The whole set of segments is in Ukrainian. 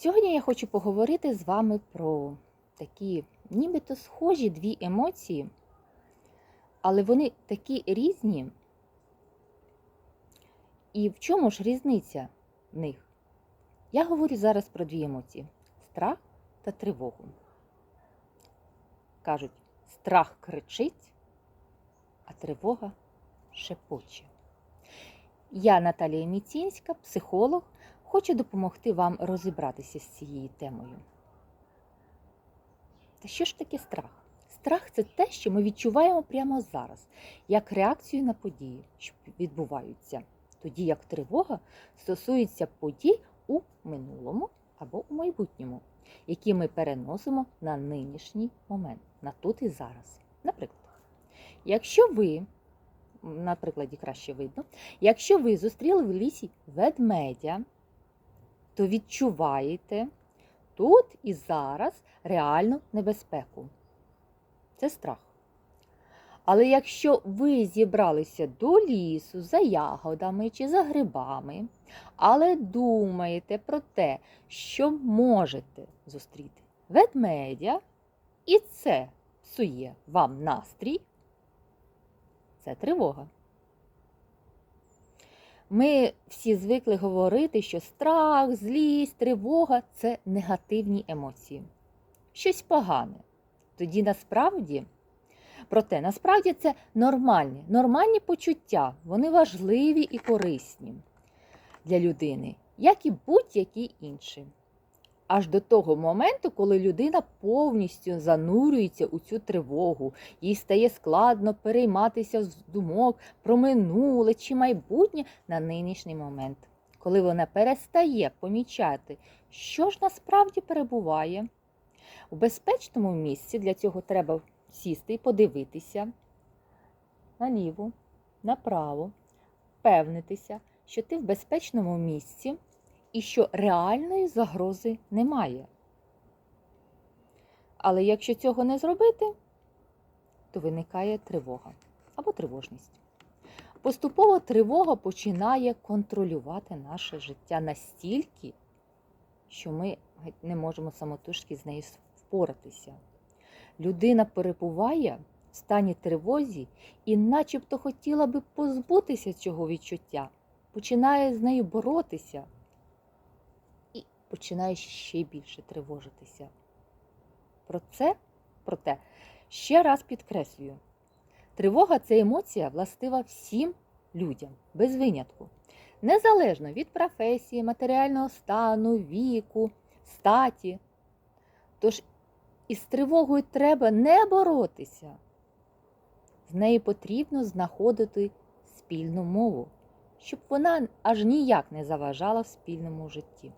Сьогодні я хочу поговорити з вами про такі нібито схожі дві емоції, але вони такі різні. І в чому ж різниця в них? Я говорю зараз про дві емоції: страх та тривогу. Кажуть, страх кричить, а тривога шепоче. Я Наталія Міцінська, психолог, хочу допомогти вам розібратися з цією темою. Та що ж таке страх? Страх це те, що ми відчуваємо прямо зараз, як реакцію на події, що відбуваються, тоді як тривога стосується подій у минулому або у майбутньому, які ми переносимо на нинішній момент, на тут і зараз. Наприклад, якщо ви, на прикладі краще видно, якщо ви зустріли в лісі ведмедя, то відчуваєте тут і зараз реальну небезпеку. Це страх. Але якщо ви зібралися до лісу за ягодами чи за грибами, але думаєте про те, що можете зустріти ведмедя, і це псує вам настрій, це тривога. Ми всі звикли говорити, що страх, злість, тривога це негативні емоції. Щось погане. Тоді насправді, проте насправді це нормальні, нормальні почуття, вони важливі і корисні для людини, як і будь-які інші. Аж до того моменту, коли людина повністю занурюється у цю тривогу, їй стає складно перейматися з думок про минуле чи майбутнє на нинішній момент, коли вона перестає помічати, що ж насправді перебуває. У безпечному місці для цього треба сісти і подивитися наліво, направо, впевнитися, що ти в безпечному місці і що реальної загрози немає. Але якщо цього не зробити, то виникає тривога або тривожність. Поступово тривога починає контролювати наше життя настільки, що ми не можемо самотужки з нею впоратися. Людина перебуває в стані тривозі і начебто хотіла би позбутися цього відчуття, починає з нею боротися і починає ще більше тривожитися. Про це, проте, ще раз підкреслюю: тривога це емоція властива всім людям, без винятку, незалежно від професії, матеріального стану, віку, статі. Тож із тривогою треба не боротися. З нею потрібно знаходити спільну мову, щоб вона аж ніяк не заважала в спільному житті,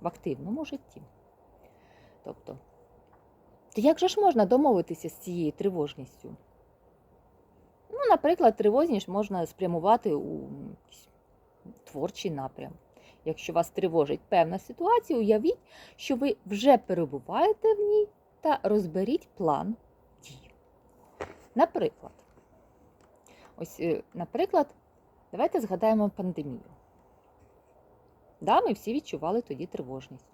в активному житті. Тобто, то як же ж можна домовитися з цією тривожністю? Ну, наприклад, тривожність можна спрямувати у творчий напрям. Якщо вас тривожить певна ситуація, уявіть, що ви вже перебуваєте в ній та розберіть план дій. Наприклад, ось, е, наприклад, давайте згадаємо пандемію. Да, ми всі відчували тоді тривожність.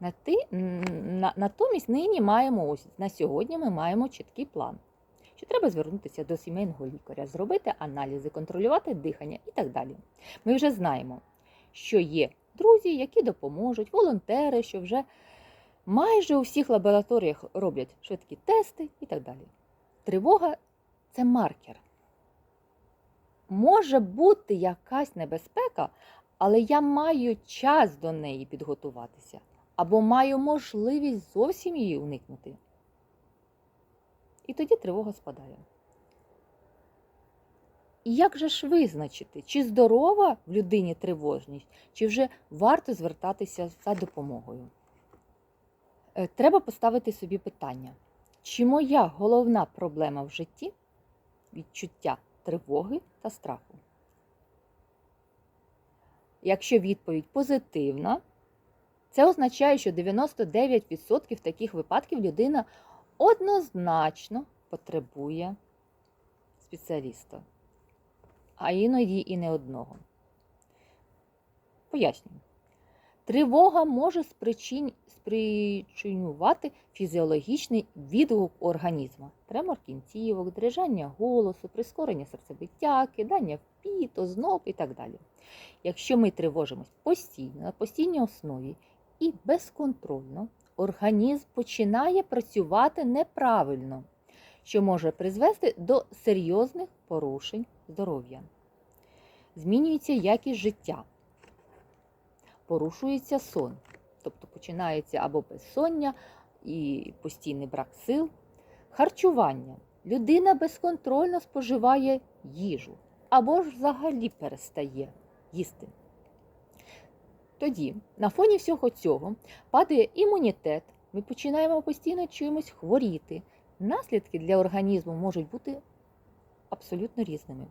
На ти, на, натомість нині маємо ось на сьогодні ми маємо чіткий план. Що треба звернутися до сімейного лікаря, зробити аналізи, контролювати дихання і так далі. Ми вже знаємо, що є друзі, які допоможуть, волонтери, що вже майже у всіх лабораторіях роблять швидкі тести і так далі. Тривога це маркер. Може бути якась небезпека, але я маю час до неї підготуватися або маю можливість зовсім її уникнути. І тоді тривога спадає. І як же ж визначити, чи здорова в людині тривожність, чи вже варто звертатися за допомогою? Е, Треба поставити собі питання, чи моя головна проблема в житті відчуття тривоги та страху? Якщо відповідь позитивна, це означає, що 99% таких випадків людина однозначно потребує спеціаліста, а іноді і не одного. Пояснюю. Тривога може спричин... спричинювати фізіологічний відгук організму. Тремор кінцівок, дрижання голосу, прискорення серцебиття, кидання в піт, озноб і так далі. Якщо ми тривожимось постійно, на постійній основі і безконтрольно, організм починає працювати неправильно, що може призвести до серйозних порушень здоров'я. Змінюється якість життя, порушується сон, тобто починається або безсоння і постійний брак сил, харчування. Людина безконтрольно споживає їжу або ж взагалі перестає їсти. Тоді, на фоні всього цього, падає імунітет, ми починаємо постійно чимось хворіти. Наслідки для організму можуть бути абсолютно різними.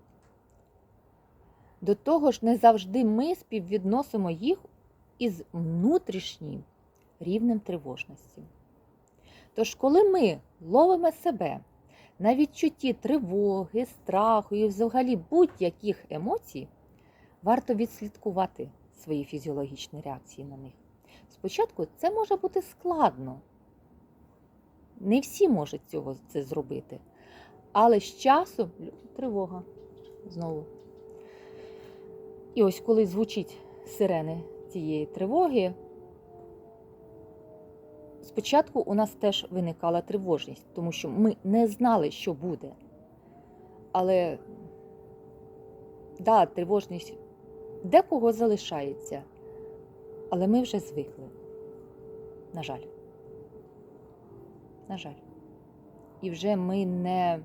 До того ж, не завжди ми співвідносимо їх із внутрішнім рівнем тривожності. Тож, коли ми ловимо себе на відчутті тривоги, страху і взагалі будь-яких емоцій, варто відслідкувати свої фізіологічні реакції на них. Спочатку це може бути складно. Не всі можуть цього це зробити. Але з часом тривога знову. І ось коли звучить сирени цієї тривоги, спочатку у нас теж виникала тривожність, тому що ми не знали, що буде. Але да, тривожність декого залишається, але ми вже звикли. На жаль. На жаль. І вже ми не,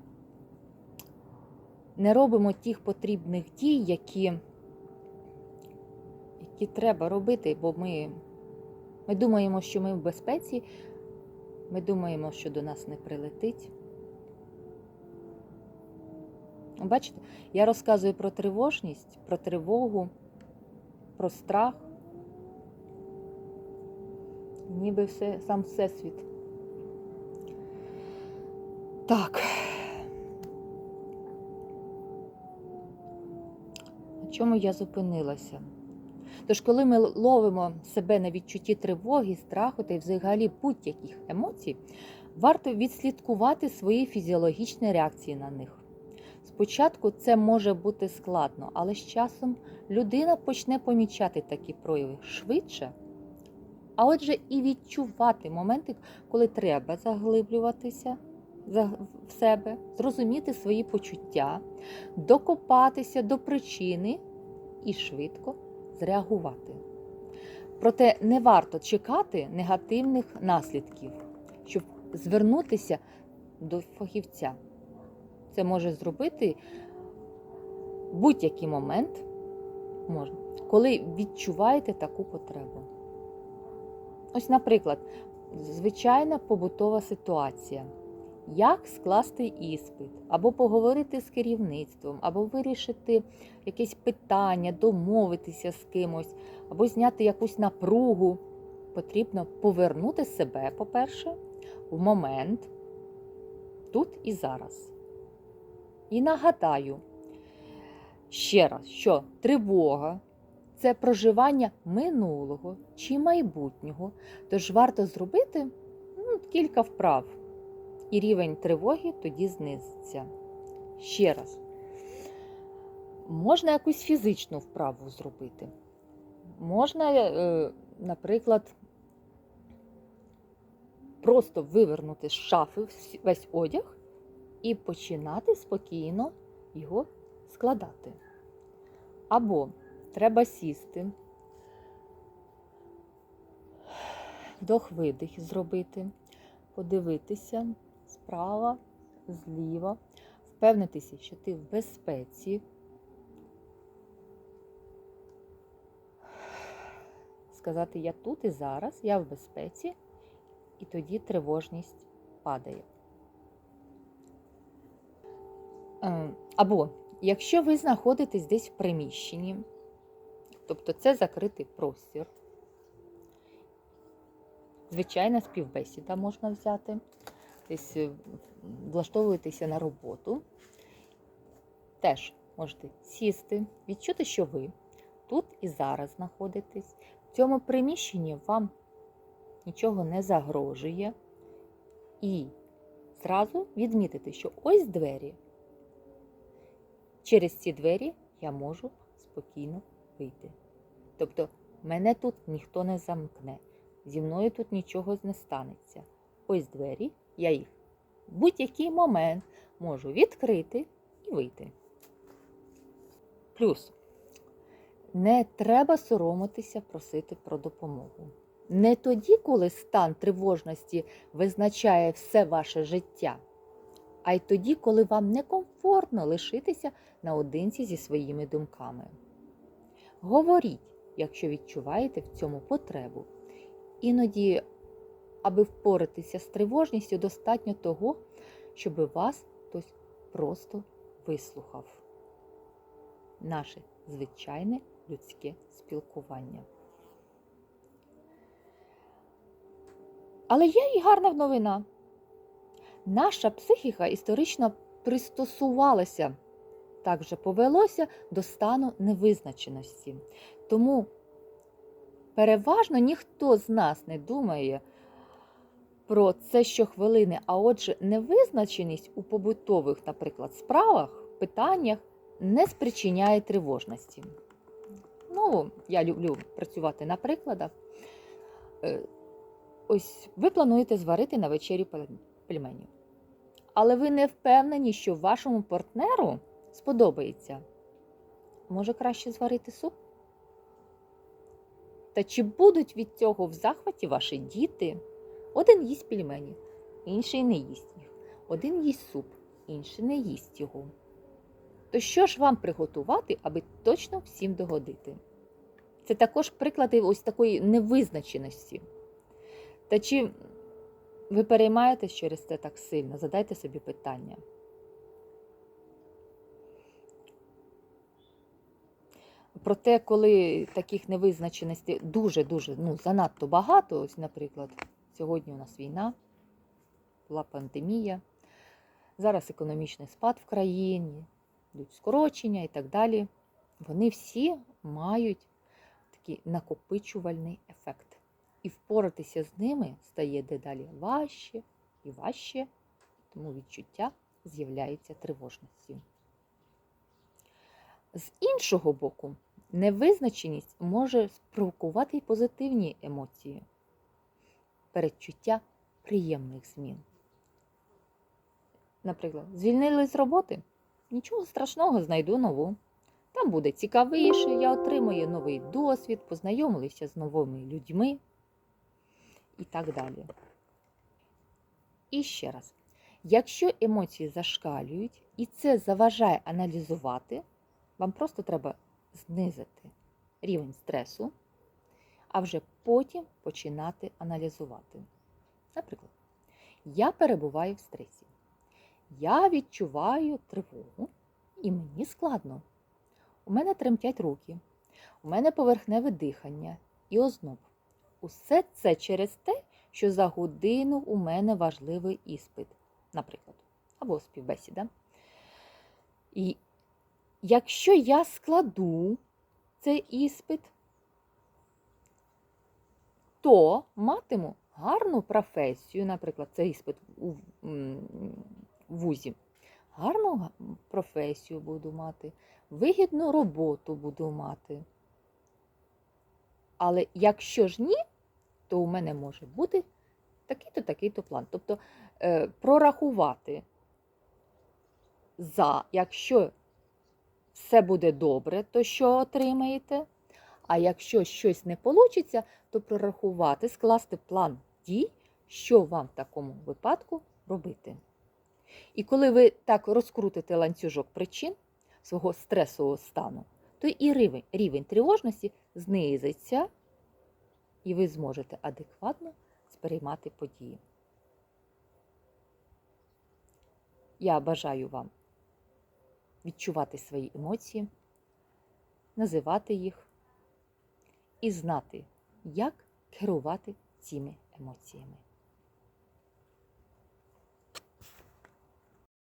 не робимо тих потрібних дій, які, які треба робити, бо ми, ми думаємо, що ми в безпеці, ми думаємо, що до нас не прилетить. Бачите, я розказую про тривожність, про тривогу, про страх, ніби все, сам всесвіт. Так. На чому я зупинилася? Тож, коли ми ловимо себе на відчутті тривоги, страху та й взагалі будь-яких емоцій, варто відслідкувати свої фізіологічні реакції на них. Спочатку це може бути складно, але з часом людина почне помічати такі прояви швидше, а отже, і відчувати моменти, коли треба заглиблюватися в себе, зрозуміти свої почуття, докопатися до причини і швидко зреагувати. Проте не варто чекати негативних наслідків, щоб звернутися до фахівця. Це може зробити будь-який момент, коли відчуваєте таку потребу. Ось, наприклад, звичайна побутова ситуація. Як скласти іспит, або поговорити з керівництвом, або вирішити якесь питання, домовитися з кимось, або зняти якусь напругу. Потрібно повернути себе, по-перше, в момент тут і зараз. І нагадаю ще раз, що тривога це проживання минулого чи майбутнього, тож варто зробити ну, кілька вправ, і рівень тривоги тоді знизиться. Ще раз, можна якусь фізичну вправу зробити. Можна, е, наприклад, просто вивернути з шафи весь одяг і починати спокійно його складати. Або треба сісти, вдох-видих зробити, подивитися справа, зліва, впевнитися, що ти в безпеці. Сказати, я тут і зараз, я в безпеці, і тоді тривожність падає. Е, або якщо ви знаходитесь десь в приміщенні, тобто це закритий простір, звичайна співбесіда можна взяти, десь е, влаштовуєтеся на роботу, теж можете сісти, відчути, що ви тут і зараз знаходитесь, в цьому приміщенні вам нічого не загрожує. І зразу відмітити, що ось двері. Через ці двері я можу спокійно вийти. Тобто мене тут ніхто не замкне, зі мною тут нічого не станеться. Ось двері, я їх в будь-який момент можу відкрити і вийти. Плюс не треба соромитися просити про допомогу. Не тоді, коли стан тривожності визначає все ваше життя, а й тоді, коли вам некомфортно лишитися наодинці зі своїми думками. Говоріть, якщо відчуваєте в цьому потребу. Іноді, аби впоратися з тривожністю, достатньо того, щоб вас хтось просто вислухав. Наше звичайне людське спілкування. Але є і гарна новина. Наша психіка історично пристосувалася, так же повелося до стану невизначеності. Тому переважно ніхто з нас не думає про це щохвилини, а отже, невизначеність у побутових, наприклад, справах, питаннях не спричиняє тривожності. Ну, я люблю працювати на прикладах. Е, Ось ви плануєте зварити на вечерю пельменів. Але ви не впевнені, що вашому партнеру сподобається. Може краще зварити суп? Та чи будуть від цього в захваті ваші діти? Один їсть пельмені, інший не їсть їх. Один їсть суп, інший не їсть його. То що ж вам приготувати, аби точно всім догодити? Це також приклади ось такої невизначеності. Та чи ви переймаєтесь через це так сильно? Задайте собі питання. Проте, коли таких невизначеностей дуже-дуже ну, занадто багато, ось, наприклад, сьогодні у нас війна, була пандемія, зараз економічний спад в країні, йдуть скорочення і так далі, вони всі мають такий накопичувальний ефект. І впоратися з ними стає дедалі важче і важче, тому відчуття з'являється тривожністю. З іншого боку, невизначеність може спровокувати й позитивні емоції, передчуття приємних змін. Наприклад, звільнили з роботи? Нічого страшного, знайду нову. Там буде цікавіше, я отримую новий досвід, познайомилися з новими людьми і так далі. І ще раз, якщо емоції зашкалюють і це заважає аналізувати, вам просто треба знизити рівень стресу, а вже потім починати аналізувати. Наприклад, я перебуваю в стресі. Я відчуваю тривогу, і мені складно. У мене тремтять руки, у мене поверхневе дихання і озноб. Усе це через те, що за годину у мене важливий іспит, наприклад, або співбесіда. І якщо я складу цей іспит, то матиму гарну професію, наприклад, це іспит у вузі. Гарну професію буду мати, вигідну роботу буду мати. Але якщо ж ні, то у мене може бути такий-то, такий-то план. Тобто е, прорахувати за, якщо все буде добре, то що отримаєте? А якщо щось не вийде, то прорахувати, скласти план дій, що вам в такому випадку робити. І коли ви так розкрутите ланцюжок причин свого стресового стану, то і рівень, рівень тривожності знизиться, і ви зможете адекватно сприймати події. Я бажаю вам відчувати свої емоції, називати їх і знати, як керувати цими емоціями.